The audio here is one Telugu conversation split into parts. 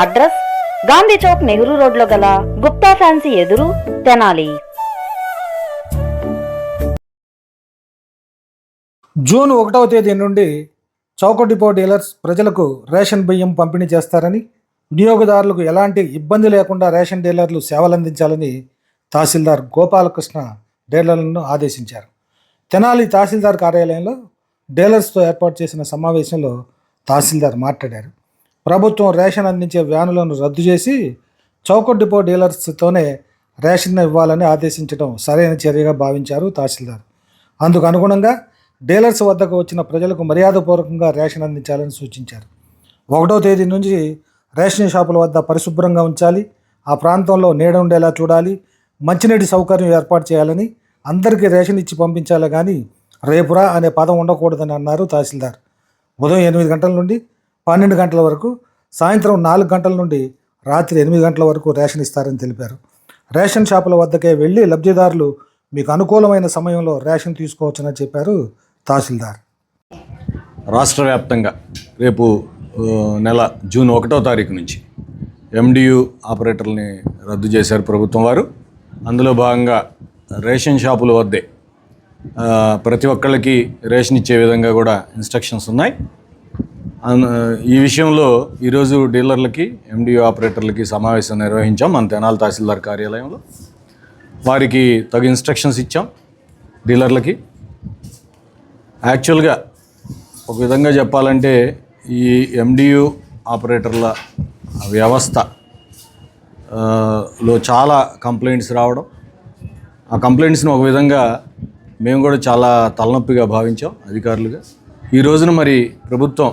అడ్రస్ గాంధీ చౌక్ నెహ్రూ రోడ్లో గల గుప్తా ఫ్యాన్సీ ఎదురు తెనాలి. జూన్ ఒకటవ తేదీ నుండి చౌక డిపో డీలర్స్ ప్రజలకు రేషన్ బియ్యం పంపిణీ చేస్తారని వినియోగదారులకు ఎలాంటి ఇబ్బంది లేకుండా రేషన్ డీలర్లు సేవలందించాలని తహసీల్దార్ గోపాలకృష్ణ డీలర్లను ఆదేశించారు. తెనాలి తహసీల్దార్ కార్యాలయంలో డీలర్స్తో ఏర్పాటు చేసిన సమావేశంలో తహసీల్దార్ మాట్లాడారు. ప్రభుత్వం రేషన్ అందించే వ్యానులను రద్దు చేసి చౌక డిపో డీలర్స్తోనే రేషన్ ఇవ్వాలని ఆదేశించడం సరైన చర్యగా భావించారు తహసీల్దార్. అందుకు అనుగుణంగా డీలర్స్ వద్దకు వచ్చిన ప్రజలకు మర్యాదపూర్వకంగా రేషన్ అందించాలని సూచించారు. ఒకటో తేదీ నుంచి రేషన్ షాపుల వద్ద పరిశుభ్రంగా ఉంచాలి ఆ ప్రాంతంలో నీడ ఉండేలా చూడాలి మంచినీటి సౌకర్యం ఏర్పాటు చేయాలని అందరికీ రేషన్ ఇచ్చి పంపించాలి కానీ రేపురా అనే పదం ఉండకూడదని అన్నారు తహసీల్దార్. ఉదయం ఎనిమిది గంటల నుండి పన్నెండు గంటల వరకు సాయంత్రం నాలుగు గంటల నుండి రాత్రి ఎనిమిది గంటల వరకు రేషన్ ఇస్తారని తెలిపారు. రేషన్ షాపుల వద్దకే వెళ్ళి లబ్ధిదారులు మీకు అనుకూలమైన సమయంలో రేషన్ తీసుకోవచ్చని చెప్పారు తహసీల్దార్. రాష్ట్ర వ్యాప్తంగా రేపు నెల జూన్ ఒకటో తారీఖు నుంచి ఎండియు ఆపరేటర్ని రద్దు చేశారు ప్రభుత్వం వారు. అందులో భాగంగా రేషన్ షాపుల వద్దే ప్రతి ఒక్కళ్ళకి రేషన్ ఇచ్చే విధంగా కూడా ఇన్స్ట్రక్షన్స్ ఉన్నాయి. ఈ విషయంలో ఈరోజు డీలర్లకి ఎండియు ఆపరేటర్లకి సమావేశం నిర్వహించాం. మన తెనాల తహసీల్దార్ కార్యాలయంలో. వారికి తగు ఇన్స్ట్రక్షన్స్ ఇచ్చాం డీలర్లకి. యాక్చువల్గా ఒక విధంగా చెప్పాలంటే ఈ ఎండియు ఆపరేటర్ల వ్యవస్థ లో చాలా కంప్లైంట్స్ రావడం. ఆ కంప్లైంట్స్ని ఒక విధంగా మేము కూడా చాలా తలనొప్పిగా భావించాం అధికారులుగా. ఈ రోజున మరి ప్రభుత్వం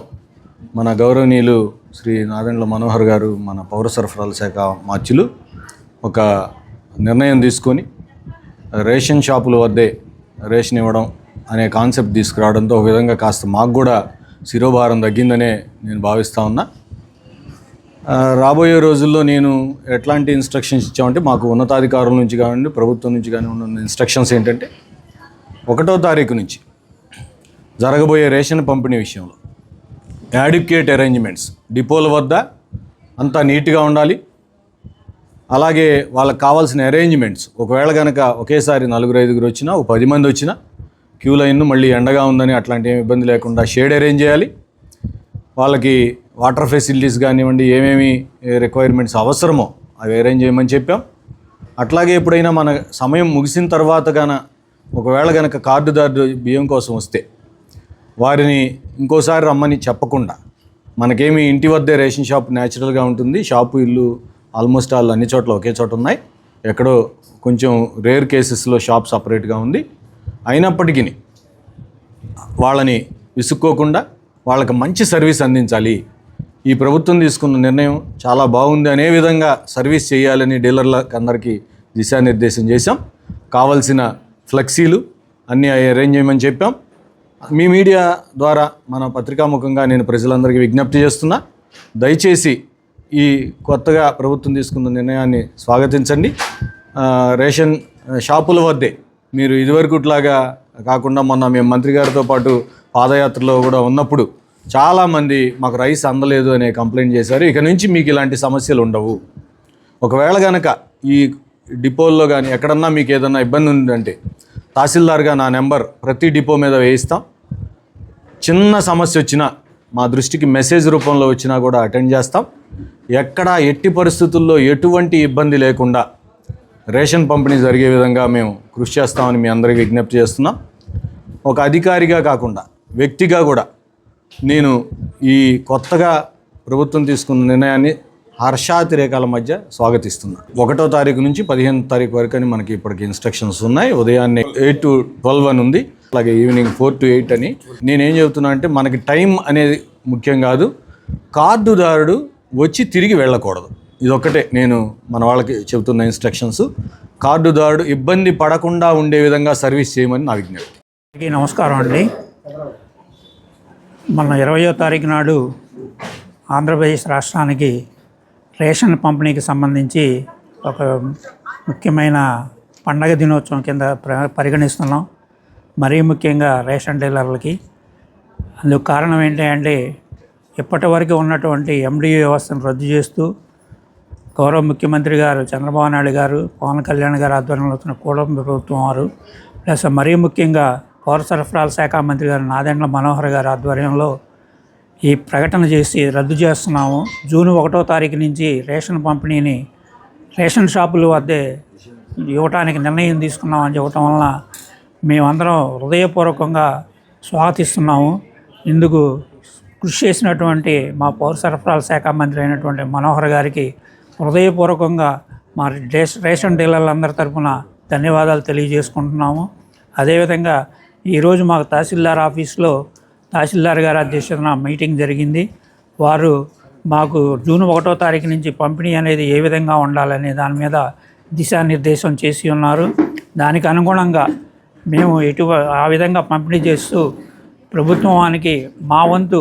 మన గౌరవనీయులు శ్రీ నారాయణల మనోహర్ గారు మన పౌర సరఫరాల శాఖ మార్చులు ఒక నిర్ణయం తీసుకొని రేషన్ షాపుల వద్దే రేషన్ ఇవ్వడం అనే కాన్సెప్ట్ తీసుకురావడంతో ఒక విధంగా కాస్త మాకు కూడా శిరోభారం తగ్గిందనే నేను భావిస్తూ ఉన్నా. రాబోయే రోజుల్లో నేను ఎట్లాంటి ఇన్స్ట్రక్షన్స్ ఇచ్చామంటే మాకు ఉన్నతాధికారుల నుంచి కానివ్వండి ప్రభుత్వం నుంచి కానివ్వండి ఉన్న ఇన్స్ట్రక్షన్స్ ఏంటంటే ఒకటో తారీఖు నుంచి జరగబోయే రేషన్ పంపిణీ విషయంలో యాడిక్యుయేట్ అరేంజ్మెంట్స్ డిపోల వద్ద అంతా నీట్గా ఉండాలి. అలాగే వాళ్ళకి కావాల్సిన అరేంజ్మెంట్స్ ఒకవేళ కనుక ఒకేసారి నలుగురు ఐదుగురు వచ్చినా ఒక పది మంది వచ్చినా క్యూ లైన్ మళ్ళీ ఎండగా ఉందని అట్లాంటి ఏమి ఇబ్బంది లేకుండా షేడ్ అరేంజ్ చేయాలి. వాళ్ళకి వాటర్ ఫెసిలిటీస్ కానివ్వండి ఏమేమి రిక్వైర్మెంట్స్ అవసరమో అవి అరేంజ్ చేయమని చెప్పాం. అట్లాగే ఎప్పుడైనా మన సమయం ముగిసిన తర్వాత గాన ఒకవేళ కనుక కార్డుదారు బియ్యం కోసం వస్తే వారిని ఇంకోసారి రమ్మని చెప్పకుండా మనకేమి ఇంటి వద్దే రేషన్ షాప్ న్యాచురల్గా ఉంటుంది. షాపు ఇల్లు ఆల్మోస్ట్ ఆల్ అన్ని చోట్ల ఒకే చోట ఉన్నాయి. ఎక్కడో కొంచెం రేర్ కేసెస్లో షాప్ సపరేట్గా ఉంది. అయినప్పటికీ వాళ్ళని విసుక్కోకుండా వాళ్ళకి మంచి సర్వీస్ అందించాలి. ఈ ప్రభుత్వం తీసుకున్న నిర్ణయం చాలా బాగుంది. అనే విధంగా సర్వీస్ చేయాలని డీలర్లకు అందరికీ దిశానిర్దేశం చేశాం. కావలసిన ఫ్లెక్సీలు అన్నీ అరేంజ్ చేయమని చెప్పాం. మీ మీడియా ద్వారా మన పత్రికాముఖంగా నేను ప్రజలందరికీ విజ్ఞప్తి చేస్తున్నా. దయచేసి ఈ కొత్తగా ప్రభుత్వం తీసుకున్న నిర్ణయాన్ని స్వాగతించండి. రేషన్ షాపుల వద్దే మీరు ఇదివరకుట్లాగా కాకుండా మొన్న మేము మంత్రి గారితో పాటు పాదయాత్రలో కూడా ఉన్నప్పుడు చాలామంది మాకు రైస్ అందలేదు అనే కంప్లైంట్ చేశారు. ఇక నుంచి మీకు ఇలాంటి సమస్యలు ఉండవు. ఒకవేళ కనుక ఈ డిపోల్లో కానీ ఎక్కడన్నా మీకు ఏదన్నా ఇబ్బంది ఉందంటే తహసీల్దార్గా నా నెంబర్ ప్రతి డిపో మీద వేయిస్తాం. చిన్న సమస్య వచ్చినా మా దృష్టికి మెసేజ్ రూపంలో వచ్చినా కూడా అటెండ్ చేస్తాం. ఎక్కడ ఎట్టి పరిస్థితుల్లో ఎటువంటి ఇబ్బంది లేకుండా రేషన్ పంపిణీ జరిగే విధంగా మేము కృషి చేస్తామని మీ అందరికీ విజ్ఞప్తి చేస్తున్నాం. ఒక అధికారిగా కాకుండా వ్యక్తిగా కూడా నేను ఈ కొత్తగా ప్రభుత్వం తీసుకున్న నిర్ణయాన్ని హర్షాతిరేకాల మధ్య స్వాగతిస్తున్నా ఒకటో తారీఖు నుంచి పదిహేను తారీఖు వరకు అని మనకి ఇప్పటికి ఇన్స్ట్రక్షన్స్ ఉన్నాయి. ఉదయాన్నే ఎయిట్ టు ట్వెల్వ్ అని ఉంది. అలాగే ఈవినింగ్ ఫోర్ టు ఎయిట్ అని. నేనేం చెబుతున్నా అంటే మనకి టైం అనేది ముఖ్యం కాదు. కార్డుదారుడు వచ్చి తిరిగి వెళ్ళకూడదు. ఇదొక్కటే నేను మన వాళ్ళకి చెబుతున్న ఇన్స్ట్రక్షన్స్ కార్డుదారుడు ఇబ్బంది పడకుండా ఉండే విధంగా సర్వీస్ చేయమని నా విజ్ఞప్తి. నమస్కారం అండి. మన ఇరవయో తారీఖు నాడు ఆంధ్రప్రదేశ్ రాష్ట్రానికి రేషన్ పంపిణీకి సంబంధించి ఒక ముఖ్యమైన పండగ దినోత్సవం కింద ప్ర- పరిగణిస్తున్నాం. మరీ ముఖ్యంగా రేషన్ డీలర్లకి. అందుకు కారణం ఏంటి అంటే ఇప్పటి వరకు ఉన్నటువంటి ఎండియూ వ్యవస్థను రద్దు చేస్తూ గౌరవ ముఖ్యమంత్రి గారు చంద్రబాబు నాయుడు గారు పవన్ కళ్యాణ్ గారు ఆధ్వర్యంలో వచ్చిన ప్రభుత్వం వారు ప్లస్ మరీ ముఖ్యంగా పౌర సరఫరాల శాఖ మంత్రి గారు నాదెండ్ల మనోహర్ గారి ఆధ్వర్యంలో ఈ ప్రకటన చేసి రద్దు చేస్తున్నాము. జూన్ ఒకటో తారీఖు నుంచి రేషన్ పంపిణీని రేషన్ షాపుల వద్దే ఇవ్వటానికి నిర్ణయం తీసుకున్నామని చెప్పటం వలన మేమందరం హృదయపూర్వకంగా స్వాగతిస్తున్నాము. ఇందుకు కృషి చేసినటువంటి మా పౌర సరఫరాల శాఖ మంత్రి అయినటువంటి మనోహర్ గారికి హృదయపూర్వకంగా మా రేషన్ డీలర్లందరి తరఫున ధన్యవాదాలు తెలియజేసుకుంటున్నాము. అదేవిధంగా ఈరోజు మాకు తహసీల్దార్ ఆఫీస్లో తహసీల్దార్ గారి అధ్యక్షతన మీటింగ్ జరిగింది. వారు మాకు జూన్ ఒకటో తారీఖు నుంచి పంపిణీ అనేది ఏ విధంగా ఉండాలనే దాని మీద దిశానిర్దేశం చేసి ఉన్నారు. దానికి అనుగుణంగా మేము ఎటు ఆ విధంగా పంపిణీ చేస్తూ ప్రభుత్వానికి మా వంతు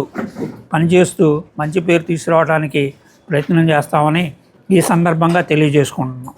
పనిచేస్తూ మంచి పేరు తీసుకురావడానికి ప్రయత్నం చేస్తామని ఈ సందర్భంగా తెలియజేసుకుంటున్నాం.